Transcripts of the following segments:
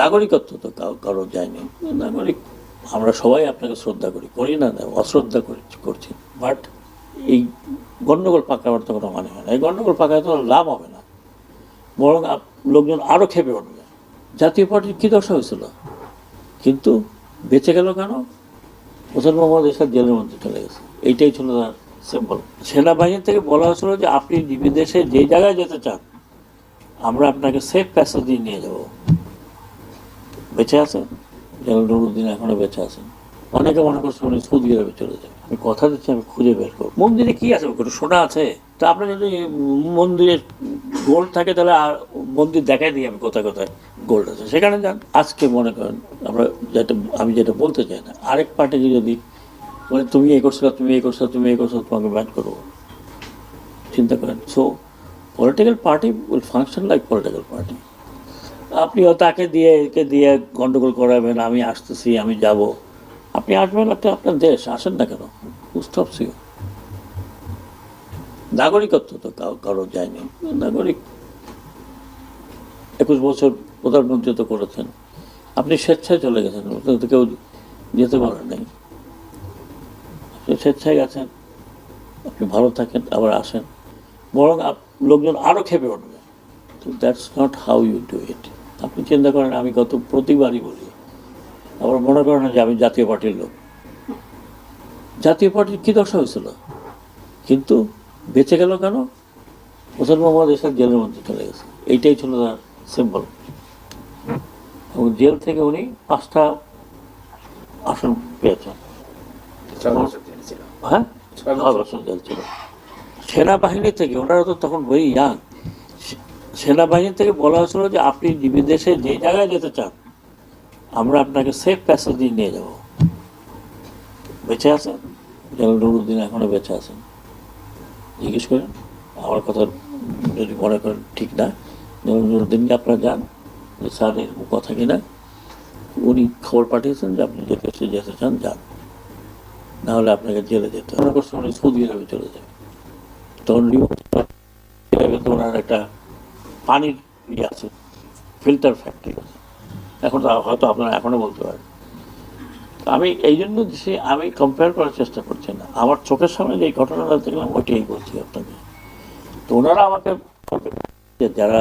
নাগরিকত্ব তো কারও যায়নি নাগরিক, আমরা সবাই আপনাকে শ্রদ্ধা করি। করি না অশ্রদ্ধা করি, করছি। বাট এই গণ্ডগোল পাকাবার তো কোনো মানে হয় না। এই গণ্ডগোল পাকায় তো লাভ হবে না। বরং লোকজন আরও খেপে উঠবে। জাতীয় পার্টির কী দশা হয়েছিল? কিন্তু বেঁচে গেল কেন? হোসেন মোহাম্মদ এরশাদ জেলের মধ্যে চলে গেছে। এইটাই ছিল তার সিম্বল সেনাবাহিনী থেকে বলা হয়েছিল যে, আপনি বিদেশে যে জায়গায় যেতে চান, আমরা আপনাকে সেফ প্যাসেজ দিয়ে নিয়ে যাব। বেঁচে আছেন? জেনারেল নুরুদ্দিন এখনও বেঁচে আছেন। অনেকে মনে করছে উনি সৌদি চলে যাবে আমি কথা দিচ্ছি, আমি খুঁজে বের করব। মন্দিরে কি আছে? কোনো সোনা আছে? তা আপনার যদি মন্দিরে গোল্ড থাকে, তাহলে আর মন্দির দেখাই দিই আমি কোথায় কোথায় গোল্ড আছে। সেখানে যান। আজকে মনে করেন আমরা যেটা, আমি যেটা বলতে চাই না, আরেক পার্টিকে যদি মানে তুমি এই করছ, তুমি এই করছ, তুমি এই করছ, তোমাকে ব্যান করব। চিন্তা করেন। So political party will function like political party আপনিও তাকে দিয়ে, একে দিয়ে গন্ডগোল করাবেন, আমি আসতেছি, আমি যাব। আপনি আসবেন একটা আপনার দেশ, আসেন না কেন? স্টপ সিও নাগরিকত্ব তো কারও যায়নি। নাগরিক একুশ বছর প্রধানমন্ত্রী তো করেছেন। আপনি স্বেচ্ছায় চলে গেছেন তো কেউ যেতে পারেন নাই। আপনি স্বেচ্ছায় গেছেন আপনি ভালো থাকেন, আবার আসেন। বরং লোকজন আরও খেপে উঠবে। That's not how you do it আপনি চিন্তা করেন আমি গত প্রতিবারই বলি আবার মনে করেন যে আমি জাতীয় পার্টির লোক। জাতীয় পার্টির কী দশা হয়েছিল? কিন্তু বেঁচে গেল কেন? হোসেন মোহাম্মদ এরশাদ জেলের মধ্যে চলে গেছে। এইটাই ছিল তার সিম্বল এবং জেল থেকে উনি পাঁচটা আসন পেয়েছেন। হ্যাঁ? ছয় বছর। ছয় বছর জেল ছিল। সেনাবাহিনী থেকে ওনারা তো তখন বই ইয়াং সেনাবাহিনী থেকে বলা হয়েছিল যে আপনি বিদেশে যে জায়গায় যেতে চান, আমরা আপনাকে সেফ প্যাসেজ দিয়ে নিয়ে যাব। বেঁচে আছেন? জেনারেল নুরুদ্দিন এখনও বেঁচে আছেন। জিজ্ঞেস করেন, আমার কথা যদি মনে করেন ঠিক না, জেনারেল নুরুদ্দিনকে আপনারা যান যে স্যার এরকম কথা কিনা উনি খবর পাঠিয়েছেন যে আপনি যে দেশে যেতে চান, যান। না হলে আপনাকে জেলে যেতে হবে। উনি সৌদি আরবে চলে যাবে তখন একটা পানির ইয়ে আছে ফিল্টার ফ্যাক্টরি আছে। এখন তো হয়তো আপনারা এখনও বলতে পারেন। আমি এই জন্য সে আমি কম্পেয়ার করার চেষ্টা করছি না। আমার চোখের সামনে যে ঘটনাটা দেখলাম, ওইটাই বলছি আপনাকে। তো ওনারা আমাকে যে যারা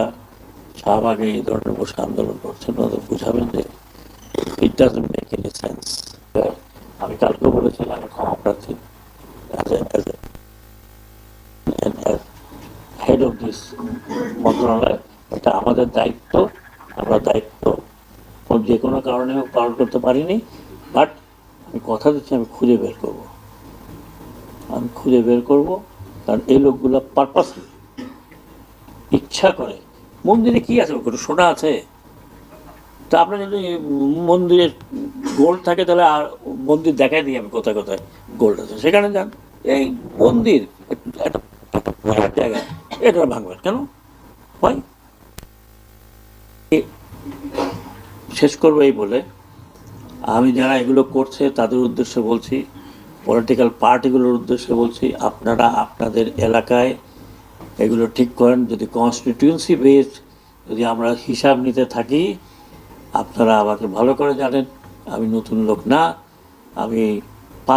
শাহবাগে এই ধরনের বসে আন্দোলন করছেন ওদের বুঝাবেন যে it doesn't make any sense আমি কালকে বলেছিলাম, আমি ক্ষমা প্রার্থী। অফ মন্ত্রণালয় এটা আমাদের দায়িত্ব, আমরা দায়িত্ব। যে কোনো কারণে পালন করতে পারিনি বাট আমি কথা দিচ্ছি, আমি খুঁজে বের করব। আমি খুঁজে বের করব, কারণ এই লোকগুলো পারপাসলি ইচ্ছা করে। মন্দিরে কি আছে কোনো সোনা আছে। তা আপনার যদি মন্দিরে গোল্ড থাকে, তাহলে আর মন্দির দেখাই দিই আমি কোথায় কোথায় গোল্ড আছে। সেখানে যান। এই মন্দির একটা জায়গা। এটা ভাঙবেন কেন? হয় শেষ করব এই বলে। আমি যারা এগুলো করছে, তাদের উদ্দেশ্যে বলছি পলিটিক্যাল পার্টিগুলোর উদ্দেশ্যে বলছি, আপনারা আপনাদের এলাকায় এগুলো ঠিক করেন। যদি কনস্টিটিউন্সি বেসড যদি আমরা হিসাব নিতে থাকি, আপনারা আমাকে ভালো করে জানেন। আমি নতুন লোক না। আমি